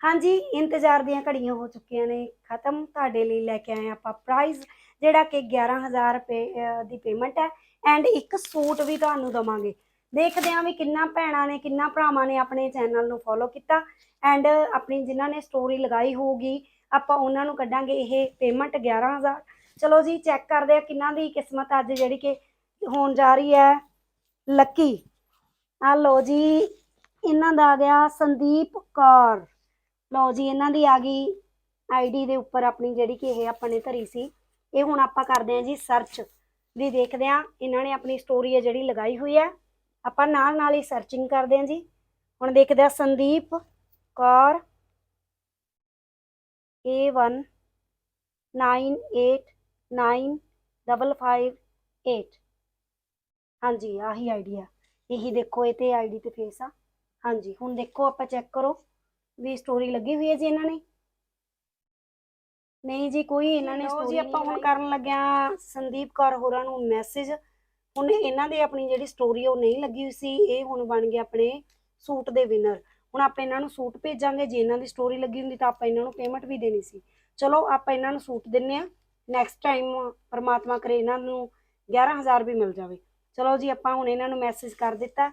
ਹਾਂਜੀ, ਇੰਤਜ਼ਾਰ ਦੀਆਂ ਘੜੀਆਂ ਹੋ ਚੁੱਕੀਆਂ ਨੇ। ਖਤਮ। ਤੁਹਾਡੇ ਲਈ ਲੈ ਕੇ ਆਏ ਆਪਾਂ ਪ੍ਰਾਈਜ਼ ਜਿਹੜਾ ਕਿ 11000 ਰੁਪਏ ਦੀ ਪੇਮੈਂਟ ਹੈ। ਐਂਡ ਇੱਕ ਸੂਟ ਵੀ ਤੁਹਾਨੂੰ ਦਵਾਂਗੇ। ਦੇਖਦੇ ਹਾਂ ਵੀ ਕਿੰਨਾ ਭੈਣਾਂ ਨੇ, ਕਿੰਨਾ ਭਰਾਵਾਂ ਨੇ ਆਪਣੇ ਚੈਨਲ ਨੂੰ ਫੋਲੋ ਕੀਤਾ। ਐਂਡ ਆਪਣੀ ਜਿਨ੍ਹਾਂ ਨੇ ਸਟੋਰੀ ਲਗਾਈ ਹੋਊਗੀ, ਆਪਾਂ ਉਹਨਾਂ ਨੂੰ ਕੱਢਾਂਗੇ ਇਹ ਪੇਮੈਂਟ 11000 ਚਲੋ ਜੀ ਚੈੱਕ ਕਰਦੇ ਆ ਕਿੰਨਾ ਦੀ ਕਿਸਮਤ ਅੱਜ ਜਿਹੜੀ ਕਿ ਹੋਣ ਜਾ ਰਹੀ ਹੈ। ਲੱਕੀ ਆ ਲੋ ਜੀ, ਇਹਨਾਂ ਦਾ ਆ ਗਿਆ ਸੰਦੀਪ ਕੌਰ। ਲਓ ਜੀ, ਇਹਨਾਂ ਦੀ ਆ ਗਈ ਆਈਡੀ ਦੇ ਉੱਪਰ ਆਪਣੀ ਜਿਹੜੀ ਕਿ ਇਹ ਆਪਾਂ ਨੇ ਧਰੀ ਸੀ। ਇਹ ਹੁਣ ਆਪਾਂ ਕਰਦੇ ਹਾਂ ਜੀ ਸਰਚ ਵੀ ਦੇਖਦੇ ਹਾਂ, ਇਹਨਾਂ ਨੇ ਆਪਣੀ ਸਟੋਰੀ ਹੈ ਜਿਹੜੀ ਲਗਾਈ ਹੋਈ ਹੈ, ਆਪਾਂ ਨਾਲ ਨਾਲ ਹੀ ਸਰਚਿੰਗ ਕਰਦੇ ਹਾਂ ਜੀ। ਹੁਣ ਦੇਖਦੇ ਹਾਂ ਸੰਦੀਪ ਕੌਰ A1 9895558 ਹਾਂਜੀ, ਆਹੀ ਆਈਡੀ ਆ। ਇਹੀ ਦੇਖੋ, ਇਹ ਤੇ ਆਈਡੀ ਤੇ ਫੇਸ ਆ। ਹਾਂਜੀ, ਹੁਣ ਦੇਖੋ, ਆਪਾਂ ਚੈੱਕ ਕਰੋ। ਵੀ ਸਟੋਰੀ ਲੱਗੀ ਹੋਈ ਹੈ ਜੀ ਇਹਨਾਂ ਨੇ? ਨਹੀਂ ਜੀ ਕੋਈ ਇਹਨਾਂ ਨੇ ਸਟੋਰੀ ਜੀ, ਆਪਾਂ ਹੁਣ ਕਰਨ ਲੱਗਿਆ ਸੰਦੀਪ ਕੌਰ ਹੋਰਾਂ ਨੂੰ ਮੈਸੇਜ ਹੁਣ ਇਹਨਾਂ ਦੇ ਆਪਣੀ ਜਿਹੜੀ ਸਟੋਰੀ ਉਹ ਨਹੀਂ ਲੱਗੀ ਹੋਈ ਸੀ ਇਹ ਹੁਣ ਬਣ ਗਏ ਆਪਣੇ ਸੂਟ ਦੇ ਵਿਨਰ ਹੁਣ ਆਪਾਂ ਇਹਨਾਂ ਨੂੰ ਸੂਟ ਭੇਜਾਂਗੇ ਜੇ ਇਹਨਾਂ ਦੀ ਸਟੋਰੀ ਲੱਗੀ ਹੁੰਦੀ ਤਾਂ ਆਪਾਂ ਇਹਨਾਂ ਨੂੰ ਪੇਮੈਂਟ ਵੀ ਦੇਣੀ ਸੀ। ਚਲੋ ਆਪਾਂ ਇਹਨਾਂ ਨੂੰ ਸੂਟ ਦਿੰਨੇ ਆ ਨੈਕਸਟ ਟਾਈਮ ਪਰਮਾਤਮਾ ਕਰੇ ਇਹਨਾਂ ਨੂੰ 11000 ਵੀ ਮਿਲ ਜਾਵੇ। ਚਲੋ ਜੀ ਆਪਾਂ ਹੁਣ ਇਹਨਾਂ ਨੂੰ ਮੈਸੇਜ ਕਰ ਦਿੱਤਾ।